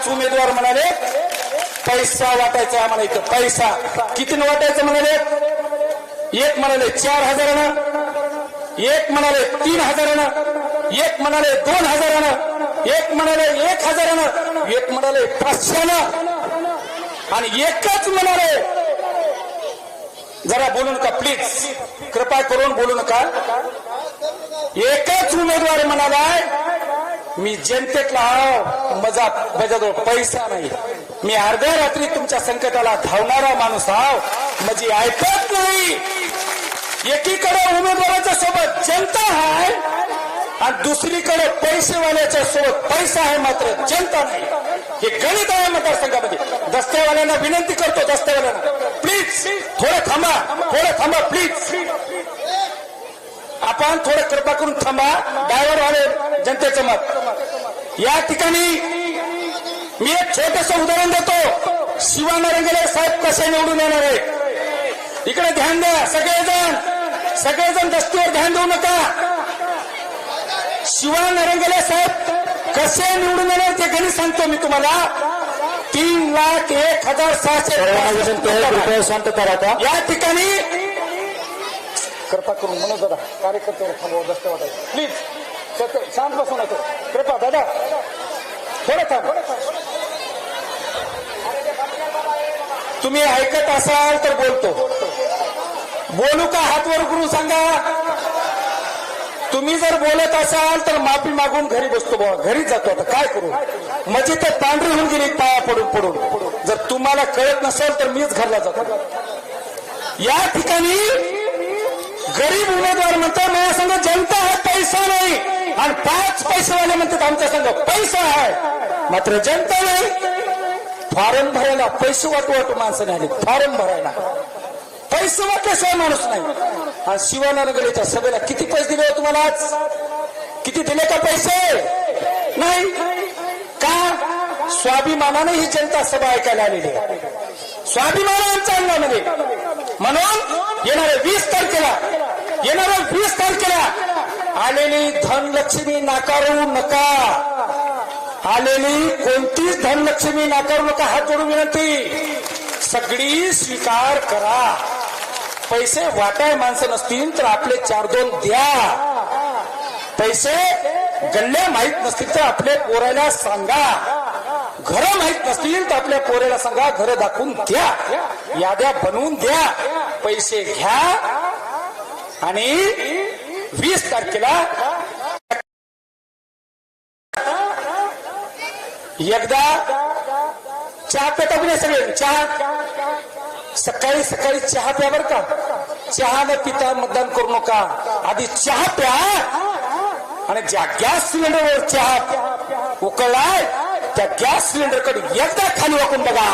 पाच उमेदवार म्हणाले पैसा वाटायचा आम्हाला इथं. पैसा. कितीनं वाटायचं म्हणाले? एक म्हणाले चार हजारानं. एक म्हणाले तीन हजारानं. एक म्हणाले दोन हजारानं. एक म्हणाले एक हजारानं. एक म्हणाले पाचशेनं. आणि एकच म्हणाले जरा बोलू नका प्लीज कृपा करून बोलू नका. एकच उमेदवार म्हणालाय मी जनतेतला हाव मजा माझ्याजवळ पैसा नाही. मी अर्ध्या रात्री तुमच्या संकटाला धावणारा माणूस आहो माझी ऐकत नाही. एकीकडे उमेदवाराच्या सोबत जनता आहे आणि दुसरीकडे पैसेवाल्याच्या सोबत पैसा आहे मात्र जनता नाही. हे गणित आहे मतदारसंघामध्ये. दस्तेवाल्यांना विनंती करतो दस्तेवाल्यांना प्लीज थोडं थांबा थोडं थांबा प्लीज आपण थोडं कृपा करून थांबा. ड्रायव्हर वाले जनतेचं मत. या ठिकाणी मी एक छोटस उदाहरण देतो. शिवानरंगले साहेब कसे निवडून येणार आहे इकडे ध्यान द्या सगळेजण. सगळेजण दस्तीवर ध्यान देऊ नका. शिवा नरंगले साहेब कसे निवडून येणार ते गणित सांगतो मी तुम्हाला. तीन लाख एक हजार सहाशे शांतता राखा. या ठिकाणी कृपा करून म्हणून दादा कार्यकर्त्यावर थांबवा जास्त वाटायचं प्लीज शांत बसू नको कृपा दादा. थोडं थांब. तुम्ही ऐकत असाल तर बोलतो. बोलू का हात वर करून सांगा? तुम्ही जर बोलत असाल तर माफी मागून घरी बसतो बाबा घरी जातो आता. काय करू? म्हणजे तर पांढरी होऊन गेली पाया पडून पडून. जर तुम्हाला कळत नसेल तर मीच घरला जातो. या ठिकाणी गरीब उमेदवार म्हणतात माझ्या संघ जनता हा पैसा नाही. आणि पाच पैसेवाले म्हणतात आमच्या संघ पैसा आहे. मात्र जनता नाही. फॉर्म भरायला पैसे वाटू वाटू माणसाने आले. फॉर्म भरायला. पैसे वाटल्याशिवाय माणूस नाही. आणि शिवानगरीच्या सभेला किती पैसे दिले हो तुम्हाला आज? किती दिले का पैसे? नाही. का? स्वाभिमानाने ही जनता सभा ऐकायला आलेली आहे. स्वाभिमान आमच्या अंगामध्ये. म्हणून येणाऱ्या वीस तारखेला येणाऱ्या वीस तारखेला आलेली धनलक्ष्मी नाकारू नका. आलेली कोणतीच धनलक्ष्मी नाकारू नका हात जोडून विनंती. सगळी स्वीकार करा. पैसे वाटाय माणसं नसतील तर आपले चार दोन द्या. पैसे गल्ल्या माहीत नसतील तर आपले पोरायला सांगा. घरं माहीत नसतील तर आपल्या पोरेला सांगा घरं दाखवून द्या. याद्या बनवून द्या. पैसे घ्या. आणि वीस तारखेला एकदा चहा पेटा बी नाही सगळे. चहा सकाळी सकाळी चहा प्या बर का. चहा न पिता मतदान करू नका. आधी चहा प्या. आणि ज्या गॅस सिलेंडरवर चहा उकळलाय त्या गॅस सिलेंडरकडे एकदा खाली वाकून बघा.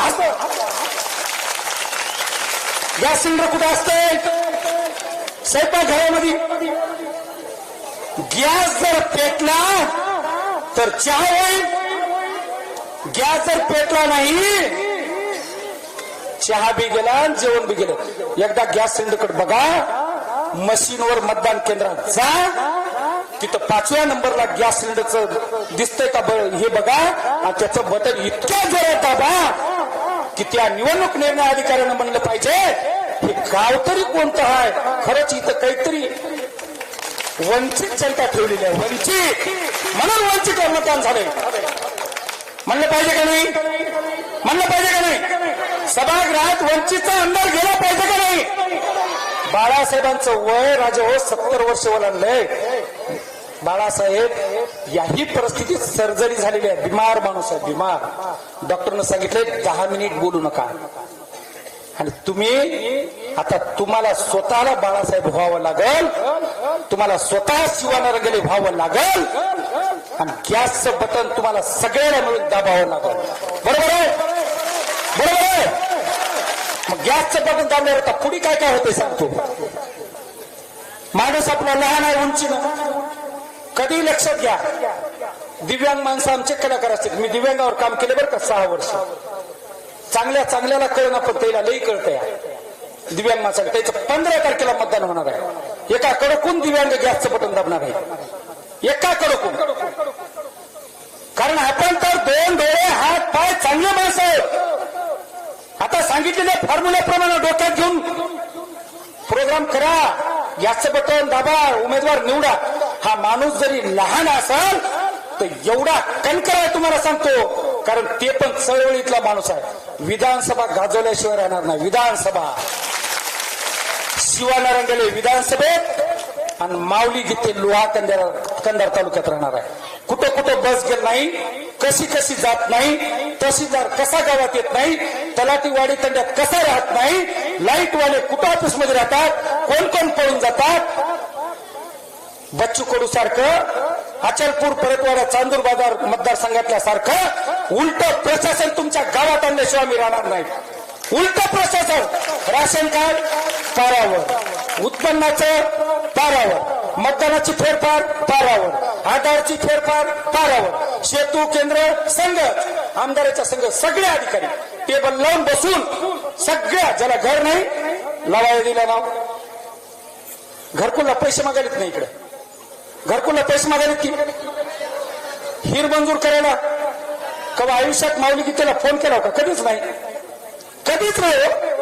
गॅस सिलेंडर कुठे असते स्वयंपाकघरामध्ये. गॅस जर पेटला तर चहा होईल. गॅस जर पेटला नाही चहा बी गेला आणि जेवण बी गेलं. एकदा गॅस सिलेंडरकडे बघा. मशीनवर मतदान केंद्रात जा. तिथं पाचव्या नंबरला गॅस सिलेंडरचं दिसतंय का ब- हे बघा. आणि त्याचं बटन इतक्या जोरात दाबा की त्या निवडणूक निर्णय अधिकाऱ्यानं म्हणलं पाहिजे. हे गाव तरी कोणतं आहे खरंच इथं काहीतरी वंचित जनता ठेवलेली आहे. वंचित! म्हणून वंचित मतदान झालंय म्हणलं पाहिजे का नाही? म्हणलं पाहिजे का नाही? सभागृहात वंचितचा अंदाज गेला पाहिजे का नाही? बाळासाहेबांचं वय राजा सत्तर वर्ष ओलांडलंय बाळासाहेब याही परिस्थितीत सर्जरी झालेली आहे. बिमार माणूस आहे बिमार. डॉक्टरनं सांगितलंय दहा मिनिट बोलू नका. आणि तुम्ही आता तुम्हाला स्वतःला बाळासाहेब व्हावं लागल. तुम्हाला स्वतः शिवाना गेले व्हावं लागल. आणि गॅसचं बटन तुम्हाला सगळ्याला मिळून दाबावं लागल. बरोबर आहे? बरोबर आहे? मग गॅसचं बटन दाबल्यावर आता पुढे काय काय होते सांगतो. माणूस आपला लहान आहे उंचीनं. कधी लक्षात घ्या. दिव्यांग माणसं आमचे कलाकार असतील मी दिव्यांगावर काम केले बरं का सहा वर्ष. चांगल्या चांगल्याला कळणं पण त्याला लई कळतंय. दिव्यांग माणसाला त्याचं पंधरा तारखेला मतदान होणार आहे. एका कडकून दिव्यांग गॅसचं बटन दाबणार आहे. एका कडकून. कारण आपण तर दोन डोळे हात पाय चांगले माणसं आहेत. आता सांगितलेल्या फॉर्म्युल्याप्रमाणे डोक्यात घेऊन प्रोग्राम करा. याचं बटन दाबा उमेदवार निवडा. हा माणूस जरी लहान असाल तर एवढा कणकर आहे तुम्हाला सांगतो. कारण ते पण चळवळीतला माणूस आहे. विधानसभा गाजवल्याशिवाय राहणार नाही. विधानसभा. शिवानारायण विधानसभेत आणि माऊली गीते लोहा कंदार कंदार तालुक्यात राहणार आहे कुठं कुठं बस गेल नाही कशी कशी जात नाही तहसीलदार कसा गावात येत नाही तलाटीवाडी तंड्यात कसा राहत नाही लाईटवाले कुठं ऑफिसमध्ये राहतात कोण कोण पळून जातात बच्चू कडू सारखं अचलपूर परतवाडा चांदूर बाजार मतदारसंघातल्या सारखं उलट प्रशासन तुमच्या गावात आणल्याशिवाय मी राहणार नाही उलट प्रशासन राशन कार्ड पारावर उत्पन्नाचं पारावर मतदानाची फेरफार पारावर आधारची फेरफार पारावर सेतू केंद्र संघ. आमदाराचा संघ सगळे अधिकारी. टेबल लावून बसून सगळ्या ज्याला घर नाही लावायला दिला नाव. घरकुलला पैसे मागायलेत नाही इकडे. घरकुलला पैसे मागायलेत की? हिर मंजूर करायला. कवा आयुष्यात माऊली की त्याला फोन केला होता. कधीच नाही. कधीच नाही हो.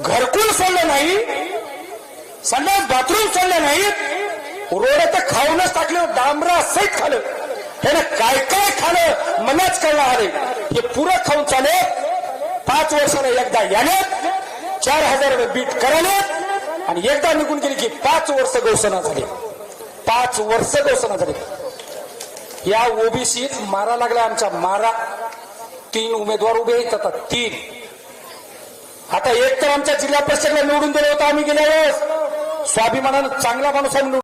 घरकुल सोडलं नाही संडास बाथरूम सोडलं नाही रोड तर खाऊनच टाकलं डांबरा सहित खालं. त्याने काय काय खाणं मलाच कळणार अरे हे पुरं खाऊन चाले पाच वर्षाला एकदा याने चार हजार रुपये बीट करायला आणि एकदा निघून गेली की पाच वर्ष गौसना झाली. पाच वर्ष गौसना झाली. या ओबीसीत मारा लागला आमच्या मारा. तीन उमेदवार उभे येतात तीन. आता एक तर आमच्या जिल्हा परिषदला निवडून दिलं होतं आम्ही गेल्या वेळेस स्वाभिमानानं चांगला माणूस आम्ही